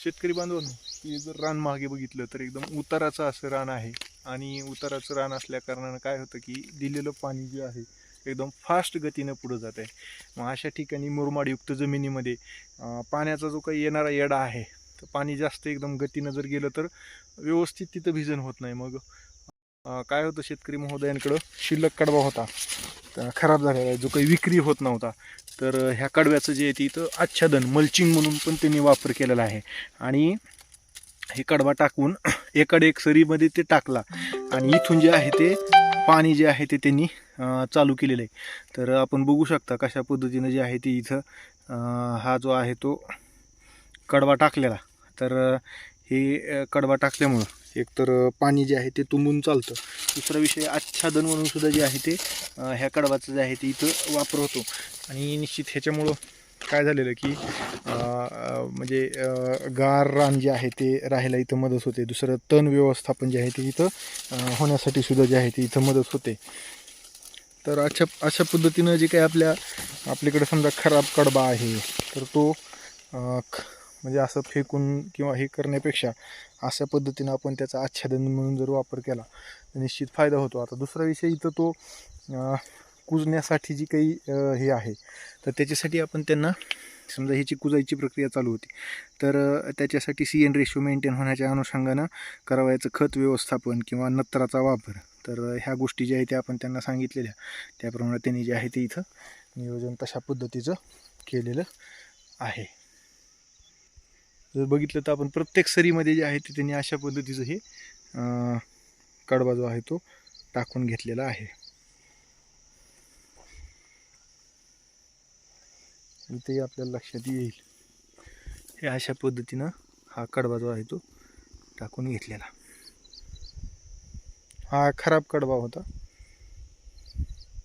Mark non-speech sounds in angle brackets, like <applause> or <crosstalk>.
शेतकरी बांधवांनो की जर रान मागे बघितलं तर एकदम उताराचं असं रान आहे. आणि उताराचं रान असल्या कारणानं काय होतं की दिलेलं पाणी जे आहे एकदम फास्ट गतीनं पुढं जात आहे. मग अशा ठिकाणी मुरमाडयुक्त जमिनीमध्ये पाण्याचा जो काही येणारा येडा आहे तर पाणी जास्त एकदम गतीनं जर गेलं तर व्यवस्थित तिथं भिजन होत नाही. मग काय होतं शेतकरी महोदयांकडं? शिल्लक कडवा होता. खराब झालेला आहे. जो काही विक्री होत नव्हता. तर ह्या कडव्याचं जे आहे ती इथं आच्छादन मल्चिंग म्हणून पण त्यांनी वापर केलेला आहे. आणि हे कडवा टाकून <clears throat> एकाड एक सरीमध्ये ते टाकला. आणि इथून जे आहे ते पाणी जे आहे ते त्यांनी चालू केलेलं आहे. तर आपण बघू शकता कशा पद्धतीनं जे आहे ते इथं हा जो आहे तो कडवा टाकलेला. तर हे कडवा टाकल्यामुळं एकतर पाणी जे आहे ते तुंबून चालतं. दुसरा विषय आच्छादन म्हणून सुद्धा जे आहे ते ह्या कडवाचं जे आहे ते इथं वापर होतो आणि निश्चित ह्याच्यामुळं काय झालेलं की म्हणजे गार रान जे आहे ते राहायला इथं मदत होते. दुसरं तण व्यवस्थापन जे आहे ते इथं होण्यासाठी सुद्धा जे आहे ते इथं मदत होते. तर अशा अशा पद्धतीनं जे काही आपल्या आपल्याकडे समजा खराब कडबा आहे तर तो ख- म्हणजे असं फेकून किंवा हे करण्यापेक्षा अशा पद्धतीनं आपण त्याचा आच्छादन म्हणून जर वापर केला तर निश्चित फायदा होतो. आता दुसरा विषय इथं तो कुजण्यासाठी जी काही हे आहे तर त्याच्यासाठी आपण त्यांना समजा ह्याची कुजायची प्रक्रिया चालू होती तर त्याच्यासाठी सी एन रेशो मेंटेन होण्याच्या अनुषंगानं करावयाचं खत व्यवस्थापन किंवा नत्राचा वापर तर ह्या गोष्टी ज्या आहेत त्या आपण त्यांना सांगितलेल्या. त्याप्रमाणे त्यांनी जे आहे ते इथं नियोजन तशा पद्धतीचं केलेलं आहे. जर बघितलं तर आपण प्रत्येक सरीमध्ये जे आहे ते त्यांनी अशा पद्धतीचं हे कडबा जो आहे तो टाकून घेतलेला आहे. इथेही आपल्याला लक्षात येईल. हे अशा पद्धतीनं हा कडबा जो आहे तो टाकून घेतलेला. हा खराब कडबा होता.